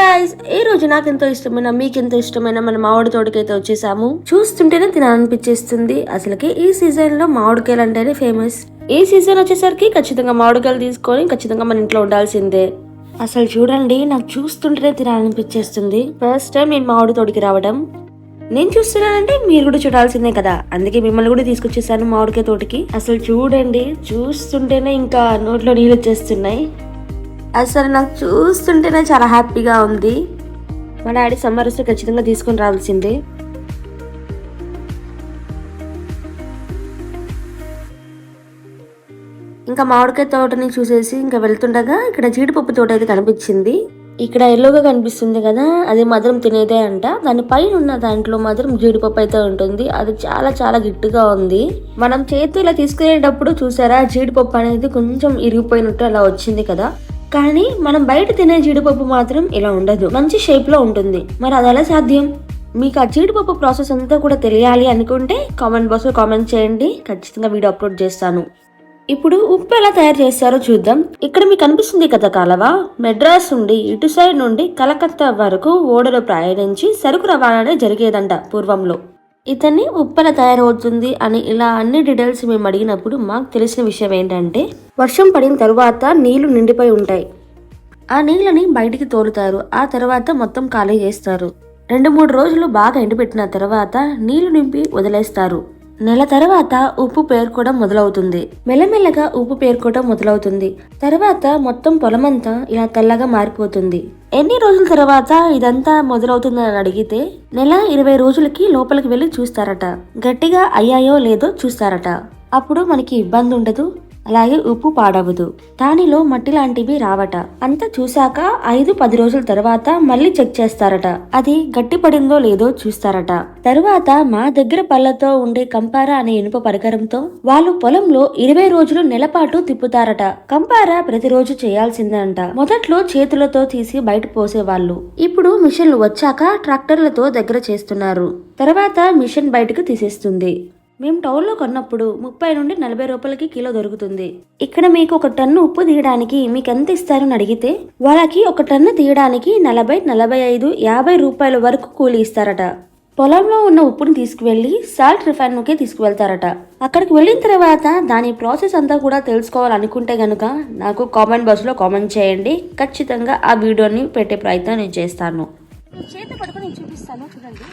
Guys ఈ రోజు నాకు ఎంతో ఇష్టమైన మీకు ఎంతో ఇష్టమైన మన మామిడి తోటకైతే వచ్చేసాము. చూస్తుంటేనే తినాలనిపించేస్తుంది. అసలుకి ఈ సీజన్లో మామిడికాయలు అంటేనే ఫేమస్ ఈ సీజన్ వచ్చేసరికి ఖచ్చితంగా మామిడికాయలు తీసుకొని ఖచ్చితంగా మన ఇంట్లో ఉండాల్సిందే. అసలు చూడండి నాకు చూస్తుంటేనే తినాలనిపించేస్తుంది. ఫస్ట్ టైం నేను మామిడి తోటికి రావడం. నేను చూస్తున్నానంటే మీరు కూడా చూడాల్సిందే కదా. అందుకే మిమ్మల్ని కూడా తీసుకొచ్చేసాను మామిడికాయ తోటికి. అసలు చూడండి చూస్తుంటేనే ఇంకా నోట్లో నీళ్ళు వచ్చేస్తున్నాయి. అసలు నాకు చూస్తుంటేనే చాలా హ్యాపీగా ఉంది. మా డాడీ సమ్మర్ వస్తే ఖచ్చితంగా తీసుకొని రావాల్సిందే. ఇంకా మామిడికాయ తోటని చూసేసి ఇంకా వెళ్తుండగా ఇక్కడ జీడిపప్పు తోట అయితే కనిపించింది. ఇక్కడ ఎల్లోగా కనిపిస్తుంది కదా అది మాత్రం తినేదే అంట. దాని పైన ఉన్న దాంట్లో మాత్రం జీడిపప్పు అయితే ఉంటుంది. అది చాలా చాలా గిట్టుగా ఉంది. మనం చేతి ఇలా తీసుకునేటప్పుడు చూసారా జీడిపప్పు అనేది కొంచెం ఇరిగిపోయినట్టు అలా వచ్చింది కదా. కానీ మనం బయట తినే జీడిపప్పు మాత్రం ఇలా ఉండదు. మంచి షేప్లో ఉంటుంది. మరి అది ఎలా సాధ్యం? మీకు ఆ జీడిపప్పు ప్రాసెస్ అంతా కూడా తెలియాలి అనుకుంటే కామెంట్ బాక్స్లో కామెంట్ చేయండి. ఖచ్చితంగా వీడియో అప్లోడ్ చేస్తాను. ఇప్పుడు ఉప్పు ఎలా తయారు చేస్తారో చూద్దాం. ఇక్కడ మీకు కనిపిస్తుంది కదా కాలవ? మెడ్రాస్ నుండి ఇటు సైడ్ నుండి కలకత్తా వరకు ఓడలో ప్రయాణించి సరుకు రవాణానే జరిగేదంట పూర్వంలో. ఇతన్ని ఉప్పల తయారవుతుంది అని ఇలా అన్ని డీటెయిల్స్ మేము అడిగినప్పుడు మాకు తెలిసిన విషయం ఏంటంటే వర్షం పడిన తరువాత నీళ్ళు నిండిపోయి ఉంటాయి. ఆ నీళ్ళని బయటికి తోలుతారు. ఆ తర్వాత మొత్తం ఖాళీ చేస్తారు. రెండు మూడు రోజులు బాగా ఎండిపెట్టిన తర్వాత నీళ్ళు నింపి వదిలేస్తారు. నెల తర్వాత ఉప్పు పేర్కోవడం మొదలవుతుంది. మెల్లమెల్లగా ఉప్పు పేర్కోవడం మొదలవుతుంది. తర్వాత మొత్తం పొలమంతా ఇలా తెల్లగా మారిపోతుంది. ఎన్ని రోజుల తర్వాత ఇదంతా మొదలవుతుందని అడిగితే నెల ఇరవై రోజులకి లోపలికి వెళ్ళి చూస్తారట. గట్టిగా అయ్యాయో లేదో చూస్తారట. అప్పుడు మనకి ఇబ్బంది ఉండదు అలాగే ఉప్పు పాడవదు. దానిలో మట్టి లాంటివి రావట. అంతా చూశాక ఐదు పది రోజుల తర్వాత మళ్ళీ చెక్ చేస్తారట. అది గట్టిపడిందో లేదో చూస్తారట. తరువాత మా దగ్గర పళ్ళతో ఉండే కంపార అనే ఇనుప పరికరంతో వాళ్ళు పొలంలో ఇరవై రోజులు నెలపాటు తిప్పుతారట. కంపార ప్రతిరోజు చేయాల్సిందంట. మొదట్లో చేతులతో తీసి బయట పోసేవాళ్ళు. ఇప్పుడు మిషన్లు వచ్చాక ట్రాక్టర్లతో దగ్గర చేస్తున్నారు. తర్వాత మిషన్ బయటకు తీసేస్తుంది. మేము టౌన్లో కొన్నప్పుడు ముప్పై నుండి నలభై రూపాయలకి కిలో దొరుకుతుంది. ఇక్కడ మీకు ఒక టన్ను ఉప్పు తీయడానికి మీకు ఎంత ఇస్తారని అడిగితే వాళ్ళకి ఒక టన్ను తీయడానికి నలభై నలభై ఐదు యాభై రూపాయల వరకు కూలి ఇస్తారట. పొలంలో ఉన్న ఉప్పుని తీసుకువెళ్ళి సాల్ట్ రిఫైన్కి తీసుకువెళ్తారట. అక్కడికి వెళ్ళిన తర్వాత దాని ప్రాసెస్ అంతా కూడా తెలుసుకోవాలనుకుంటే గనుక నాకు కామెంట్ బాక్స్లో కామెంట్ చేయండి. ఖచ్చితంగా ఆ వీడియోని పెట్టే ప్రయత్నం నేను చేస్తాను. చేతి పట్టుకొని చూపిస్తాను చూడండి.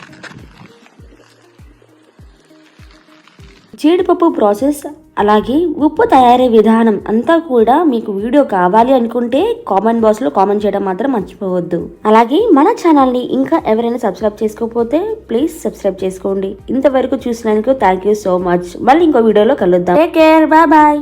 జీడిపప్పు ప్రాసెస్ అలాగే ఉప్పు తయారీ విధానం అంతా కూడా మీకు వీడియో కావాలి అనుకుంటే కామెంట్ బాక్స్లో కామెంట్ చేయడం మాత్రం మర్చిపోవద్దు. అలాగే మన ఛానల్ని ఇంకా ఎవరైనా సబ్స్క్రైబ్ చేసుకోకపోతే ప్లీజ్ సబ్స్క్రైబ్ చేసుకోండి. ఇంతవరకు చూసినందుకు థ్యాంక్ యూ సో మచ్ మళ్ళీ ఇంకో వీడియోలో కలుద్దాం. Take care bye bye